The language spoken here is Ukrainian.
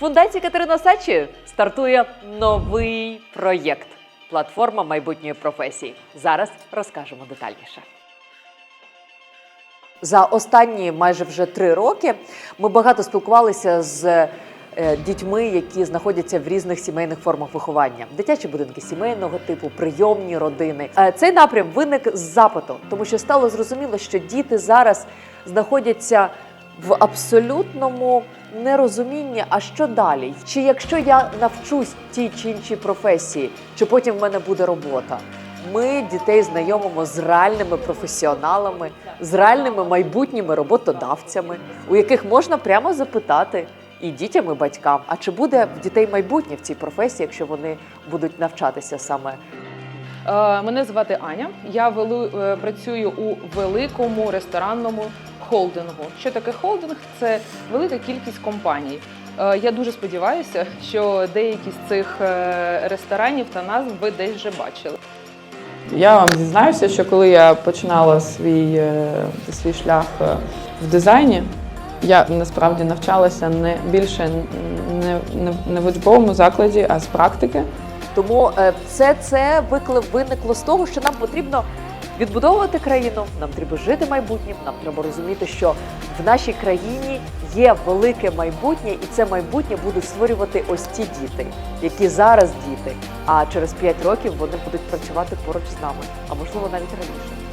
Фундація Катерина Сачі стартує новий проєкт платформа майбутньої професії. Зараз розкажемо детальніше. За останні майже вже три роки ми багато спілкувалися з е, дітьми, які знаходяться в різних сімейних формах виховання: дитячі будинки сімейного типу, прийомні родини. Е, Цей напрям виник з запиту, тому що стало зрозуміло, що діти зараз знаходяться в абсолютному нерозумінні, а що далі? Чи якщо я навчусь тій чи іншій професії, чи потім в мене буде робота? Ми дітей знайомимо з реальними професіоналами, з реальними майбутніми роботодавцями, у яких можна прямо запитати і дітям, і батькам, а чи буде в дітей майбутнє в цій професії, якщо вони будуть навчатися саме Е, Мене звати Аня. Я велу, е, працюю у великому ресторанному холдингу. Що таке холдинг? Це велика кількість компаній. Е, Я дуже сподіваюся, що деякі з цих е, ресторанів та назв ви десь вже бачили. Я вам зізнаюся, що коли я починала свій, е, свій шлях в дизайні, я насправді навчалася не більше не, не, не в учбовому закладі, а з практики. Тому все це виникло з того, що нам потрібно відбудовувати країну, нам треба жити майбутнім, нам треба розуміти, що в нашій країні є велике майбутнє, і це майбутнє будуть створювати ось ті діти, які зараз діти. А через 5 років вони будуть працювати поруч з нами, а можливо навіть раніше.